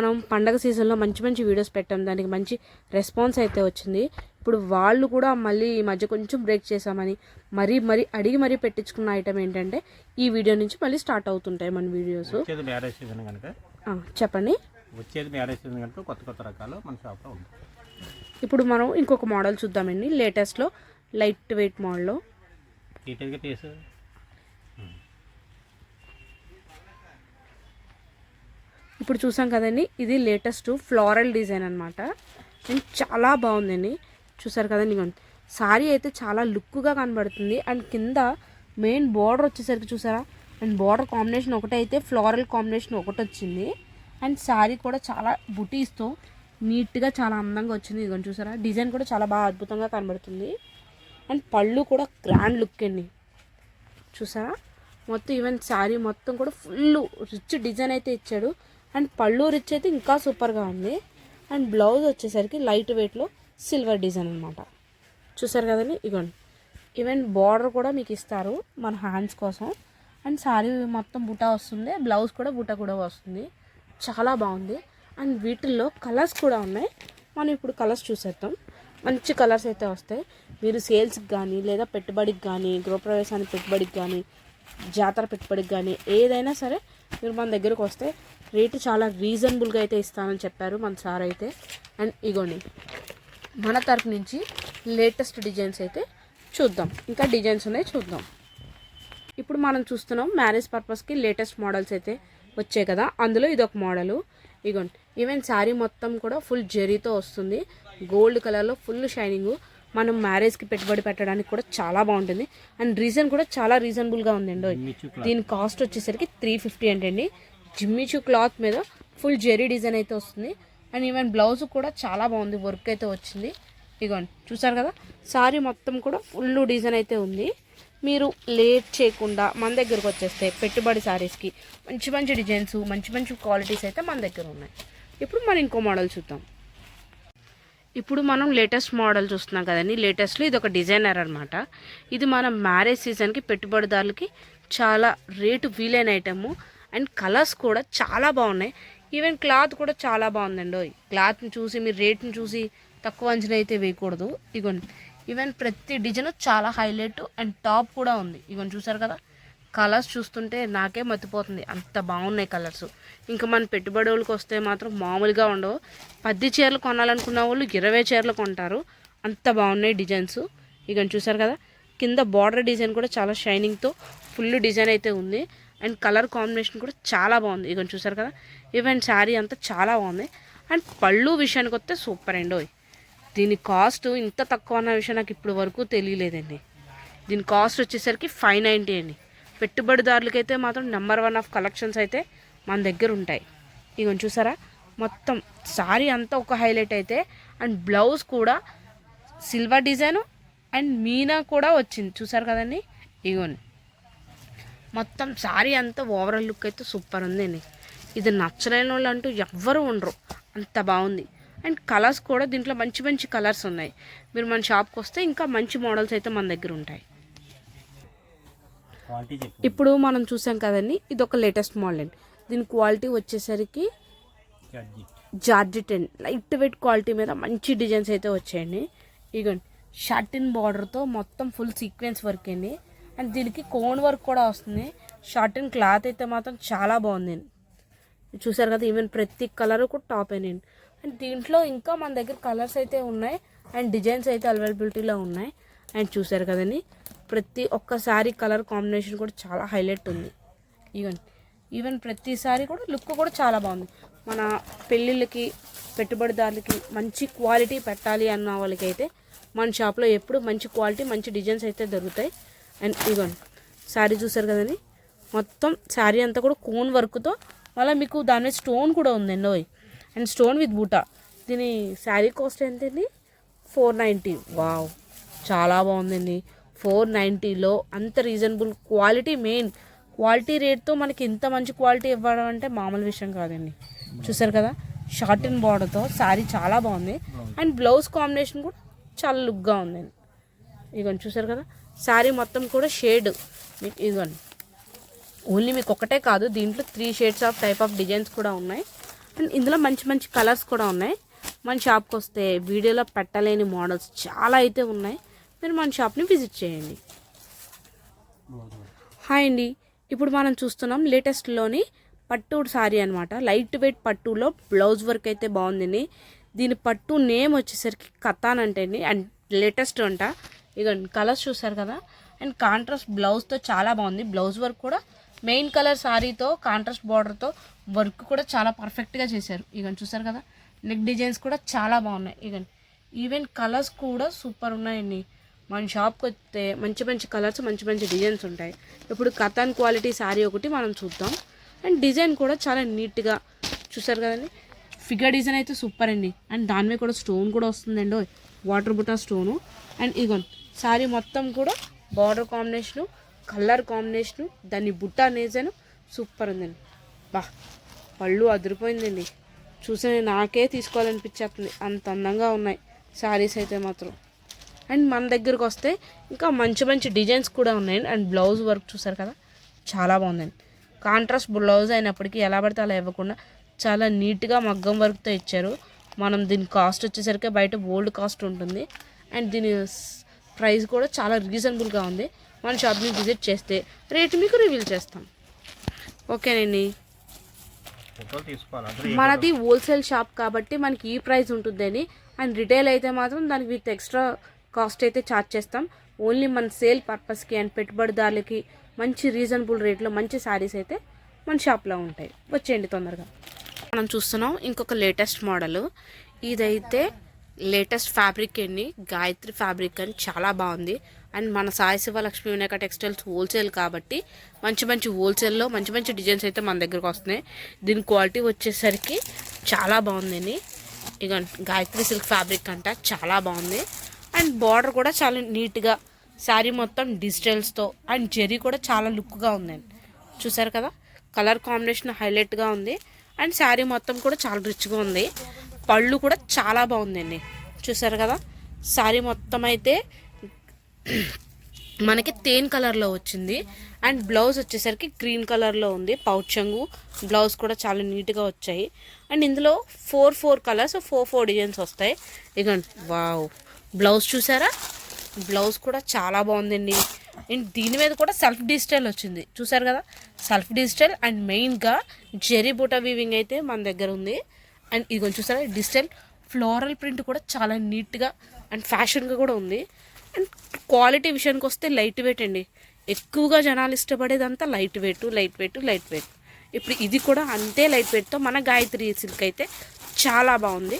మనం పండగ సీజన్లో మంచి మంచి వీడియోస్ పెట్టాం. దానికి మంచి రెస్పాన్స్ అయితే వచ్చింది. ఇప్పుడు వాళ్ళు కూడా మళ్ళీ ఈ మధ్య కొంచెం బ్రేక్ చేసామని మరీ మరీ అడిగి మరీ పెట్టించుకున్న ఐటమ్ ఏంటంటే ఈ వీడియో నుంచి మళ్ళీ స్టార్ట్ అవుతుంటాయి మన వీడియోస్. చెప్పండి. వచ్చేది మ్యారేజ్ సీజన్ కనుక కొత్త కొత్త రకాలు మన షాప్లో ఉంది ఇప్పుడు మనం ఇంకొక మోడల్ చూద్దామండి. లేటెస్ట్లో లైట్ వెయిట్ మోడల్లో ఇప్పుడు చూసాం కదండి ఇది లేటెస్ట్ ఫ్లోరల్ డిజైన్ అనమాట అండ్ చాలా బాగుందండి. చూసారు కదండి సారీ అయితే చాలా లుక్గా కనబడుతుంది. అండ్ కింద మెయిన్ బార్డర్ వచ్చేసరికి చూసారా? అండ్ బార్డర్ కాంబినేషన్ ఒకటే అయితే ఫ్లోరల్ కాంబినేషన్ ఒకటి వచ్చింది. అండ్ సారీ కూడా చాలా బుటీస్తో నీట్గా చాలా అందంగా వచ్చింది. ఇదిగోండి చూసారా? డిజైన్ కూడా చాలా బాగా అద్భుతంగా కనబడుతుంది. అండ్ పళ్ళు కూడా గ్రాండ్ లుక్ అండి. చూసారా? మొత్తం ఈవెన్ శారీ మొత్తం కూడా ఫుల్ రిచ్ డిజైన్ అయితే ఇచ్చాడు. అండ్ పళ్ళు రిచ్ అయితే ఇంకా సూపర్గా ఉంది. అండ్ బ్లౌజ్ వచ్చేసరికి లైట్ వెయిట్లో సిల్వర్ డిజైన్ అనమాట చూసారు కదండి? ఇగోండి. ఈవెన్ బార్డర్ కూడా మీకు ఇస్తారు మన హ్యాండ్స్ కోసం. అండ్ శారీ మొత్తం బుటా వస్తుంది. బ్లౌజ్ కూడా బుటా కూడా వస్తుంది. చాలా బాగుంది. అండ్ వీటిల్లో కలర్స్ కూడా ఉన్నాయి. మనం ఇప్పుడు కలర్స్ చూసేద్దాం. మంచి కలర్స్ అయితే వస్తాయి. మీరు సేల్స్కి కానీ లేదా పెట్టుబడికి కానీ గృహప్రవేశానికి పెట్టుబడికి కానీ జాతర పెట్టుబడికి కానీ ఏదైనా సరే మీరు మన దగ్గరకు వస్తే రేటు చాలా రీజనబుల్గా అయితే ఇస్తానని చెప్పారు మన సార్ అయితే. అండ్ ఇగోండి మన తరపు నుంచి లేటెస్ట్ డిజైన్స్ అయితే చూద్దాం. ఇంకా డిజైన్స్ ఉన్నాయి చూద్దాం. ఇప్పుడు మనం చూస్తున్నాం మ్యారేజ్ పర్పస్కి లేటెస్ట్ మోడల్స్ అయితే వచ్చాయి కదా. అందులో ఇది ఒక మోడలు ఇగోండి ఈవెన్ శారీ మొత్తం కూడా ఫుల్ జెరీతో వస్తుంది. గోల్డ్ కలర్లో ఫుల్ షైనింగ్ మనం మ్యారేజ్కి పెట్టుబడి పెట్టడానికి కూడా చాలా బాగుంటుంది. అండ్ రీజన్ కూడా చాలా రీజనబుల్గా ఉందండి. దీని కాస్ట్ వచ్చేసరికి త్రీ ఫిఫ్టీ అంటండి జిమ్మిచూ క్లాత్ మీద ఫుల్ జెరీ డిజైన్ అయితే వస్తుంది. అండ్ ఈవెన్ బ్లౌజ్ కూడా చాలా బాగుంది వర్క్ అయితే వచ్చింది. ఇగోండి చూసారు కదా? సారీ మొత్తం కూడా ఫుల్ డిజైన్ అయితే ఉంది. మీరు లేట్ చేయకుండా మన దగ్గరకు వచ్చేస్తే పెట్టుబడి శారీస్కి మంచి మంచి డిజైన్స్ మంచి మంచి క్వాలిటీస్ అయితే మన దగ్గర ఉన్నాయి. ఇప్పుడు మనం ఇంకో మోడల్ చూద్దాం. ఇప్పుడు మనం లేటెస్ట్ మోడల్ చూస్తున్నాం కదండి. లేటెస్ట్లో ఇది ఒక డిజైనర్ అనమాట ఇది మన మ్యారేజ్ సీజన్కి పెట్టుబడిదారులకి చాలా రేటు వీలైన ఐటము. అండ్ కలర్స్ కూడా చాలా బాగున్నాయి. ఈవెన్ క్లాత్ కూడా చాలా బాగుందండి. క్లాత్ని చూసి మీరు రేట్ని చూసి తక్కువ అంచనా అయితే వేయకూడదు. ఇగోండి. ఈవెన్ ప్రతి డిజైన్ చాలా హైలైట్ అండ్ టాప్ కూడా ఉంది. ఇగోండి చూసారు కదా? కలర్స్ చూస్తుంటే నాకే మతిపోతుంది. అంత బాగున్నాయి కలర్స్. ఇంకా మన పెట్టుబడి వస్తే మాత్రం మామూలుగా ఉండవు. పది చీరలు కొనాలనుకున్న వాళ్ళు ఇరవై చీరలు కొంటారు. అంత బాగున్నాయి డిజైన్స్. ఇక చూసారు కదా? కింద బార్డర్ డిజైన్ కూడా చాలా షైనింగ్తో ఫుల్ డిజైన్ అయితే ఉంది. అండ్ కలర్ కాంబినేషన్ కూడా చాలా బాగుంది. ఇక చూసారు కదా? ఈవెన్ శారీ అంతా చాలా బాగుంది. అండ్ పళ్ళు విషయానికి వస్తే సూపర్ అండి దీని కాస్ట్ ఇంత తక్కువ అన్న విషయం నాకు ఇప్పుడు వరకు తెలియలేదండి. దీని కాస్ట్ వచ్చేసరికి ఫైవ్ నైంటీ అండి. పెట్టుబడిదారులకైతే మాత్రం నెంబర్ వన్ ఆఫ్ కలెక్షన్స్ అయితే మన దగ్గర ఉంటాయి. ఇక చూసారా? మొత్తం శారీ అంతా ఒక హైలైట్ అయితే అండ్ బ్లౌజ్ కూడా సిల్వర్ డిజైను అండ్ మీనా కూడా వచ్చింది. చూసారు కదండి? ఇగోండి మొత్తం సారీ అంతా ఓవరాల్ లుక్ అయితే సూపర్ ఉందండి. ఇది నచ్చలేని వాళ్ళు అంటూ ఎవ్వరూ ఉండరు. అంత బాగుంది. అండ్ కలర్స్ కూడా దీంట్లో మంచి మంచి కలర్స్ ఉన్నాయి. మీరు మన షాప్కి వస్తే ఇంకా మంచి మోడల్స్ అయితే మన దగ్గర ఉంటాయి. ఇప్పుడు మనం చూసాం కదండి ఇది ఒక లేటెస్ట్ మోడల్ అండి. దీని క్వాలిటీ వచ్చేసరికి georgette and light weight quality మీద మంచి డిజైన్స్ అయితే వచ్చాయండి. ఇగోండి షర్టిన్ బార్డర్తో మొత్తం ఫుల్ సీక్వెన్స్ వర్క్ అండి. అండ్ దీనికి కోన్ వర్క్ కూడా వస్తుంది. షార్ట్ అండ్ క్లాత్ అయితే మాత్రం చాలా బాగుంది. చూసారు కదా ఈవెన్ ప్రతి కలర్ కూడా టాప్ అయినాయండి అండ్ దీంట్లో ఇంకా మన దగ్గర కలర్స్ అయితే ఉన్నాయి. అండ్ డిజైన్స్ అయితే అవైలబిలిటీలో ఉన్నాయి. అండ్ చూసారు కదండి ప్రతి ఒక్కసారి కలర్ కాంబినేషన్ కూడా చాలా హైలైట్ ఉంది. ఈవెన్ ఈవెన్ ప్రతిసారి కూడా లుక్ కూడా చాలా బాగుంది. మన పెళ్ళిళ్ళకి పెట్టుబడిదారులకి మంచి క్వాలిటీ పెట్టాలి అన్న వాళ్ళకైతే మన షాప్లో ఎప్పుడు మంచి క్వాలిటీ మంచి డిజైన్స్ అయితే దొరుకుతాయి. అండ్ ఇగోండి శారీ చూసారు కదండి? మొత్తం శారీ అంతా కూడా కోన్ వర్క్తో. మళ్ళీ మీకు దాని మీద స్టోన్ కూడా ఉందండి ఓయ్. అండ్ స్టోన్ విత్ బూటా. దీని శారీ కాస్ట్ ఎంతండి? Four ninety. వావ్. చాలా బాగుందండి. ఫోర్ నైంటీలో అంత రీజనబుల్ క్వాలిటీ మెయిన్. క్వాలిటీ రేట్తో మనకి ఇంత మంచి క్వాలిటీ ఇవ్వడం అంటే మామూలు విషయం కాదండి. చూసారు కదా? షార్ట్ అండ్ బార్డర్తో శారీ చాలా బాగుంది. అండ్ బ్లౌజ్ కాంబినేషన్ కూడా చాలా లుక్గా ఉందండి. ఇక చూసారు కదా? శారీ మొత్తం కూడా షేడ్. మీకు ఇదిగోండి. ఓన్లీ మీకు ఒకటే కాదు దీంట్లో three shades of type of designs కూడా ఉన్నాయి. అండ్ ఇందులో మంచి మంచి కలర్స్ కూడా ఉన్నాయి. మన షాప్కి వస్తే వీడియోలో పెట్టలేని మోడల్స్ చాలా అయితే ఉన్నాయి. మీరు మన షాప్ని విజిట్ చేయండి. హాయ్ అండి. ఇప్పుడు మనం చూస్తున్నాం లేటెస్ట్లోని పట్టు సారీ అనమాట లైట్ వెయిట్ పట్టులో బ్లౌజ్ వర్క్ అయితే బాగుందండి. దీని పట్టు నేమ్ వచ్చేసరికి కథాన్ అంటే అండి అండ్ లేటెస్ట్ అంట. ఇక కలర్స్ చూసారు కదా? అండ్ కాంట్రాస్ట్ బ్లౌజ్తో చాలా బాగుంది. బ్లౌజ్ వర్క్ కూడా మెయిన్ కలర్ శారీతో కాంట్రాస్ట్ బార్డర్తో వర్క్ కూడా చాలా పర్ఫెక్ట్గా చేశారు. ఇక చూసారు కదా? నెక్ డిజైన్స్ కూడా చాలా బాగున్నాయి. ఇక ఈవెన్ కలర్స్ కూడా సూపర్ ఉన్నాయండి. మన షాప్కి వస్తే మంచి మంచి కలర్స్ మంచి మంచి డిజైన్స్ ఉంటాయి. ఇప్పుడు కథాన్ క్వాలిటీ శారీ ఒకటి మనం చూద్దాం. అండ్ డిజైన్ కూడా చాలా నీట్గా చూసారు కదండి? ఫిగర్ డిజైన్ అయితే సూపర్ అండి. అండ్ దాని మీద కూడా స్టోన్ కూడా వస్తుందండి. వాటర్ బుటా స్టోను అండ్ ఇగోన్ శారీ మొత్తం కూడా బార్డర్ కాంబినేషను కలర్ కాంబినేషను దాని బుట్ట నేజను సూపర్ ఉందండి. బా పళ్ళు అదిరిపోయిందండి. చూసే నాకే తీసుకోవాలనిపించేస్తుంది. అంత అందంగా ఉన్నాయి శారీస్ అయితే మాత్రం. అండ్ మన దగ్గరకు వస్తే ఇంకా మంచి మంచి డిజైన్స్ కూడా ఉన్నాయండి. అండ్ బ్లౌజ్ వర్క్ చూసారు కదా చాలా బాగుందండి. కాంట్రాస్ట్ బ్లౌజ్ అయినప్పటికీ ఎలా పడితే అలా ఇవ్వకుండా చాలా నీట్గా మగ్గం వర్క్తో ఇచ్చారు. మనం దీని కాస్ట్ వచ్చేసరికి బయట ఓల్డ్ కాస్ట్ ఉంటుంది. అండ్ దీని ప్రైస్ కూడా చాలా రీజనబుల్గా ఉంది. మన షాప్ని విజిట్ చేస్తే రేట్ మీకు రివీల్ చేస్తాం. ఓకేనండి. మనది హోల్సేల్ షాప్ కాబట్టి మనకి ఈ ప్రైస్ ఉంటుందని అండ్ రిటైల్ అయితే మాత్రం దానికి విత్ ఎక్స్ట్రా కాస్ట్ అయితే ఛార్జ్ చేస్తాం. ఓన్లీ మన సేల్ పర్పస్కి అండ్ పెట్టుబడిదారులకి మంచి రీజనబుల్ రేట్లో మంచి శారీస్ అయితే మన షాప్లో ఉంటాయి. వచ్చేయండి తొందరగా. మనం చూస్తున్నాం ఇంకొక లేటెస్ట్ మోడల్. ఇదైతే లేటెస్ట్ ఫ్యాబ్రిక్ అండి. గాయత్రి ఫ్యాబ్రిక్ అని చాలా బాగుంది. అండ్ మన సాయి శివ లక్ష్మీ వినాయక టెక్స్టైల్స్ హోల్సేల్ కాబట్టి మంచి మంచి హోల్సేల్లో మంచి మంచి డిజైన్స్ అయితే మన దగ్గరకు వస్తున్నాయి. దీని క్వాలిటీ వచ్చేసరికి చాలా బాగుందండి. ఇక గాయత్రి సిల్క్ ఫ్యాబ్రిక్ అంట చాలా బాగుంది. అండ్ బార్డర్ కూడా చాలా నీట్గా శారీ మొత్తం డిజిటల్స్తో అండ్ జెరీ కూడా చాలా లుక్గా ఉందండి. చూసారు కదా? కలర్ కాంబినేషన్ హైలైట్గా ఉంది. అండ్ శారీ మొత్తం కూడా చాలా రిచ్గా ఉంది. పళ్ళు కూడా చాలా బాగుందండి. చూసారు కదా? శారీ మొత్తం అయితే మనకి తేన్ కలర్లో వచ్చింది. అండ్ బ్లౌజ్ వచ్చేసరికి గ్రీన్ కలర్లో ఉంది. పౌచంగు బ్లౌజ్ కూడా చాలా నీట్గా వచ్చాయి. అండ్ ఇందులో four four colours four four designs వస్తాయి. ఇక వావ్. బ్లౌజ్ చూసారా? బ్లౌజ్ కూడా చాలా బాగుందండి. అండ్ దీని మీద కూడా సెల్ఫ్ డిజిటల్ వచ్చింది. చూసారు కదా? సెల్ఫ్ డిజిటల్ అండ్ మెయిన్గా జెరీ బూటా వీవింగ్ అయితే మన దగ్గర ఉంది. అండ్ ఇది కొంచెం చూసారా డిజిటల్ ఫ్లోరల్ ప్రింట్ కూడా చాలా నీట్గా అండ్ ఫ్యాషన్గా కూడా ఉంది. అండ్ క్వాలిటీ విషయానికి వస్తే లైట్ వెయిట్ అండి. ఎక్కువగా జనాలు ఇష్టపడేదంతా light weight light weight light weight. ఇప్పుడు ఇది కూడా అంతే లైట్ వెయిట్తో మన గాయత్రి సిల్క్ అయితే చాలా బాగుంది.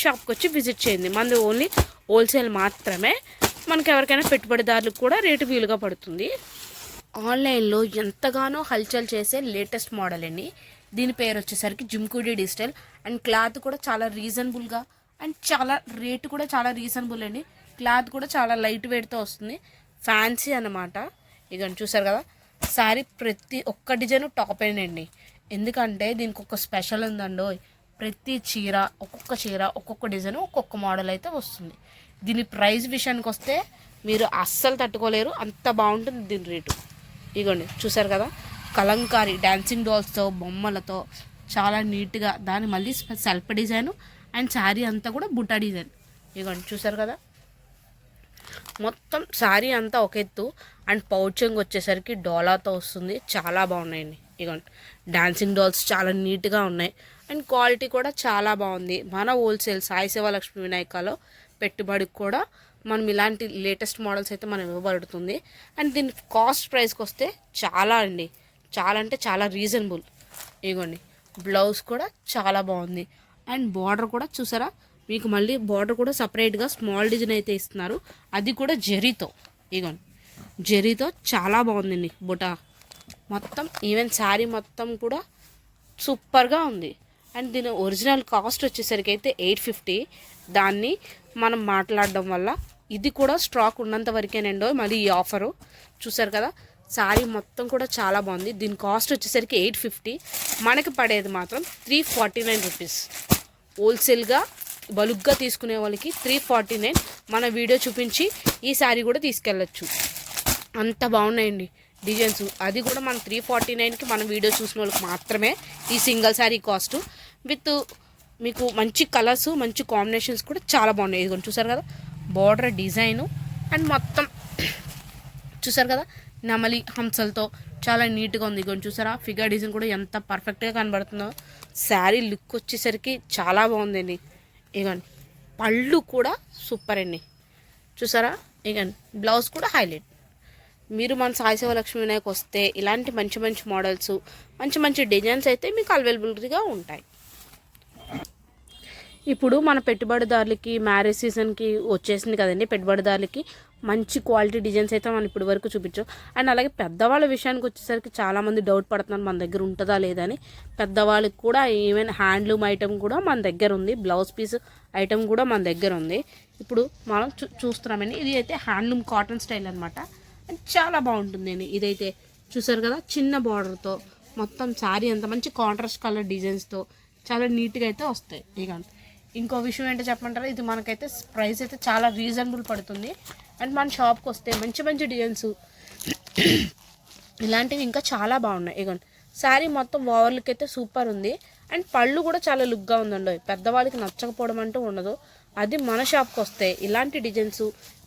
షాప్కి వచ్చి విజిట్ చేయండి. మనది ఓన్లీ హోల్సేల్ మాత్రమే. మనకి ఎవరికైనా పెట్టుబడిదారులకు కూడా రేటు వీలుగా పడుతుంది. ఆన్లైన్లో ఎంతగానో హల్చల్ చేసే లేటెస్ట్ మోడల్ అండి. దీని పేరు వచ్చేసరికి జిమ్కూడి డిజిటల్. అండ్ క్లాత్ కూడా చాలా రీజనబుల్గా అండ్ చాలా రేటు కూడా చాలా రీజనబుల్ అండి. క్లాత్ కూడా చాలా లైట్ వెయిట్తో వస్తుంది. ఫ్యాన్సీ అన్నమాట. ఇక చూసారు కదా శారీ ప్రతి ఒక్క డిజైన్ టాప్ అండి ఎందుకంటే దీనికి ఒక స్పెషల్ ఉందండో ప్రతి చీర ఒక్కొక్క చీర ఒక్కొక్క డిజైన్ ఒక్కొక్క మోడల్ అయితే వస్తుంది. దీని ప్రైస్ విషయానికి వస్తే మీరు అస్సలు తట్టుకోలేరు. అంత బాగుంటుంది దీని రేటు. ఇగోండి చూసారు కదా కలంకారీ డ్యాన్సింగ్ డాల్స్తో బొమ్మలతో చాలా నీట్గా దాని మళ్ళీ సెల్ఫ్ డిజైన్ అండ్ శారీ అంతా కూడా బుట్ట డిజైన్. ఇదిగోండి చూసారు కదా? మొత్తం శారీ అంతా ఒక ఎత్తు అండ్ పౌచింగ్ వచ్చేసరికి డోలాతో వస్తుంది. చాలా బాగున్నాయండి. ఇదిగోండి డాన్సింగ్ డాల్స్ చాలా నీట్గా ఉన్నాయి. అండ్ క్వాలిటీ కూడా చాలా బాగుంది. మన హోల్సేల్ సాయి శివలక్ష్మి వినాయకలో పెట్టుబడికి కూడా మనం ఇలాంటి లేటెస్ట్ మోడల్స్ అయితే మనం ఇవ్వబడుతుంది. అండ్ దీని కాస్ట్ ప్రైస్కి వస్తే చాలా అండి. చాలా అంటే చాలా రీజనబుల్ ఇగోండి బ్లౌజ్ కూడా చాలా బాగుంది. అండ్ బార్డర్ కూడా చూసారా? మీకు మళ్ళీ బార్డర్ కూడా సపరేట్గా స్మాల్ డిజైన్ అయితే ఇస్తున్నారు. అది కూడా జెరీతో ఇగోండి జెరీతో చాలా బాగుందండి బుటా. మొత్తం ఈవెన్ శారీ మొత్తం కూడా సూపర్గా ఉంది. అండ్ దీని ఒరిజినల్ కాస్ట్ వచ్చేసరికి అయితే ఎయిట్ ఫిఫ్టీ దాన్ని మనం మాట్లాడడం వల్ల ఇది కూడా స్టాక్ ఉన్నంత వరకేనండో మళ్ళీ ఈ ఆఫరు చూసారు కదా? శారీ మొత్తం కూడా చాలా బాగుంది. దీని కాస్ట్ వచ్చేసరికి ఎయిట్ ఫిఫ్టీ. మనకి పడేది మాత్రం త్రీ ఫార్టీ నైన్ రూపీస్. హోల్సేల్గా బలుగ్గా తీసుకునే వాళ్ళకి త్రీ ఫార్టీ నైన్. మన వీడియో చూపించి ఈ శారీ కూడా తీసుకెళ్ళచ్చు. అంత బాగున్నాయండి డిజైన్స్. అది కూడా మన త్రీ ఫార్టీ నైన్కి మనం వీడియో చూసిన వాళ్ళకి మాత్రమే ఈ సింగిల్ శారీ కాస్ట్. విత్ మీకు మంచి కలర్స్ మంచి కాంబినేషన్స్ కూడా చాలా బాగున్నాయి. ఇదిగోండి చూసారు కదా? బార్డర్ డిజైను అండ్ మొత్తం. చూసారు కదా? నెమలి హంసలతో చాలా నీట్గా ఉంది. కొంచెం చూసారా? ఫిగర్ డిజైన్ కూడా ఎంత పర్ఫెక్ట్గా కనబడుతుందో. శారీ లుక్ వచ్చేసరికి చాలా బాగుందండి ఇగోండి పళ్ళు కూడా సూపర్ అండి. చూసారా? ఇగోండి బ్లౌజ్ కూడా హైలైట్. మీరు మన సాయి శివలక్ష్మి వినాయక్ వస్తే ఇలాంటి మంచి మంచి మోడల్స్ మంచి మంచి డిజైన్స్ అయితే మీకు అవైలబిలిటీగా ఉంటాయి. ఇప్పుడు మన పెట్టుబడిదారులకి మ్యారేజ్ సీజన్కి వచ్చేసింది కదండి పెట్టుబడిదారులకి మంచి క్వాలిటీ డిజైన్స్ అయితే మనం ఇప్పటి వరకు చూపించాం. అండ్ అలాగే పెద్దవాళ్ళ విషయానికి వచ్చేసరికి చాలామంది డౌట్ పడుతున్నారు మన దగ్గర ఉంటుందా లేదా అని. పెద్దవాళ్ళకి కూడా ఈవెన్ హ్యాండ్లూమ్ ఐటమ్ కూడా మన దగ్గర ఉంది బ్లౌజ్ పీస్ ఐటెం కూడా మన దగ్గర ఉంది. ఇప్పుడు మనం చూ చూస్తున్నామండి ఇది అయితే హ్యాండ్లూమ్ కాటన్ స్టైల్ అనమాట అండ్ చాలా బాగుంటుందండి ఇదైతే. చూసారు కదా చిన్న బార్డర్తో మొత్తం శారీ అంత మంచి కాంట్రాస్ట్ కలర్ డిజైన్స్తో చాలా నీట్గా అయితే వస్తాయి. ఇక ఇంకో విషయం ఏంటో చెప్పమంటారా? ఇది మనకైతే ప్రైస్ అయితే చాలా రీజనబుల్ పడుతుంది. అండ్ మన షాప్కి వస్తే మంచి మంచి డిజైన్స్ ఇలాంటివి ఇంకా చాలా బాగున్నాయి. ఇగోండి శారీ మొత్తం ఓవర్లుక్ అయితే సూపర్ ఉంది. అండ్ పళ్ళు కూడా చాలా లుక్గా ఉందండి. పెద్దవాళ్ళకి నచ్చకపోవడం అంటూ ఉండదు. అది మన షాప్కి వస్తే ఇలాంటి డిజైన్స్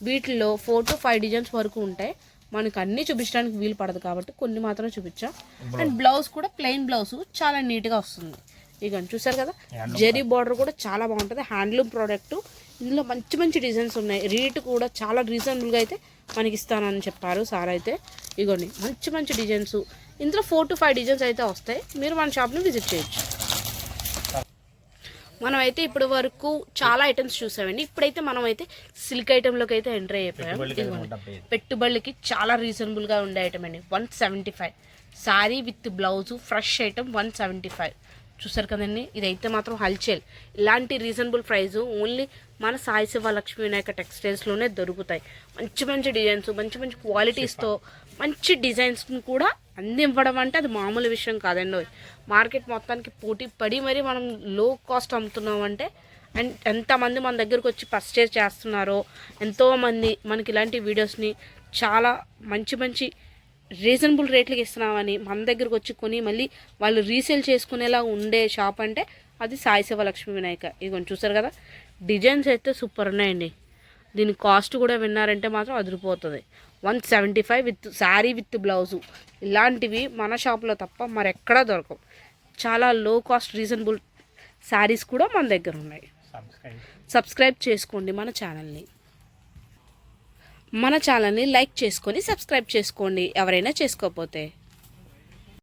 వీటిల్లో ఫోర్ టు ఫైవ్ డిజైన్స్ వరకు ఉంటాయి. మనకు అన్నీ చూపించడానికి వీలు పడదు కాబట్టి కొన్ని మాత్రం చూపించాం. అండ్ బ్లౌజ్ కూడా ప్లెయిన్ బ్లౌజ్ చాలా నీట్గా వస్తుంది. ఇక చూసారు కదా? జెరీ బార్డర్ కూడా చాలా బాగుంటుంది. హ్యాండ్లూమ్ ప్రోడక్ట్ ఇందులో మంచి మంచి డిజైన్స్ ఉన్నాయి. రేట్ కూడా చాలా రీజనబుల్గా అయితే మనకి ఇస్తానని చెప్పారు సార్ అయితే. ఇగోండి మంచి మంచి డిజైన్స్ ఇందులో ఫోర్ టు ఫైవ్ డిజైన్స్ అయితే వస్తాయి. మీరు మన షాప్ని విజిట్ చేయొచ్చు. మనం అయితే ఇప్పటి వరకు చాలా ఐటమ్స్ చూసామండి. ఇప్పుడైతే మనం అయితే సిల్క్ ఐటెంలోకి అయితే ఎంటర్ అయిపోయాం. ఇదిగోండి. పెట్టుబడులకి చాలా రీజనబుల్గా ఉండే ఐటమ్ అండి. One seventy five sari with blouse fresh item one seventy five చూసారు కదండి? ఇదైతే మాత్రం హల్చల్. ఇలాంటి రీజనబుల్ ప్రైస్ ఓన్లీ మన సాయి శివ లక్ష్మీ వినాయక టెక్స్టైల్స్లోనే దొరుకుతాయి. మంచి మంచి డిజైన్స్ మంచి మంచి క్వాలిటీస్తో మంచి డిజైన్స్ని కూడా అందివ్వడం అంటే అది మామూలు విషయం కాదండి మార్కెట్ మొత్తానికి పోటీ పడి మరి మనం లో కాస్ట్ అమ్ముతున్నామంటే అండ్ ఎంతమంది మన దగ్గరకు వచ్చి పర్చేజ్ చేస్తున్నారో ఎంతోమంది మనకి ఇలాంటి వీడియోస్ని చాలా మంచి మంచి రీజనబుల్ రేట్లకి ఇస్తున్నామని మన దగ్గరకు వచ్చి కొని మళ్ళీ వాళ్ళు రీసేల్ చేసుకునేలా ఉండే షాప్ అంటే అది సాయి శివ లక్ష్మీ వినాయక. ఇదిగోండి చూసారు కదా? డిజైన్స్ అయితే సూపర్ ఉన్నాయండి. దీని కాస్ట్ కూడా విన్నారంటే మాత్రం అదిరిపోతుంది. One seventy five with sari with blouse. ఇలాంటివి మన షాప్లో తప్ప మరెక్కడా దొరకవు. చాలా లో కాస్ట్ రీజనబుల్ శారీస్ కూడా మన దగ్గర ఉన్నాయి. సబ్స్క్రైబ్ చేసుకోండి మన ఛానల్ని మన ఛానల్ని లైక్ చేసుకొని సబ్స్క్రైబ్ చేసుకోండి. ఎవరైనా చేసుకోకపోతే.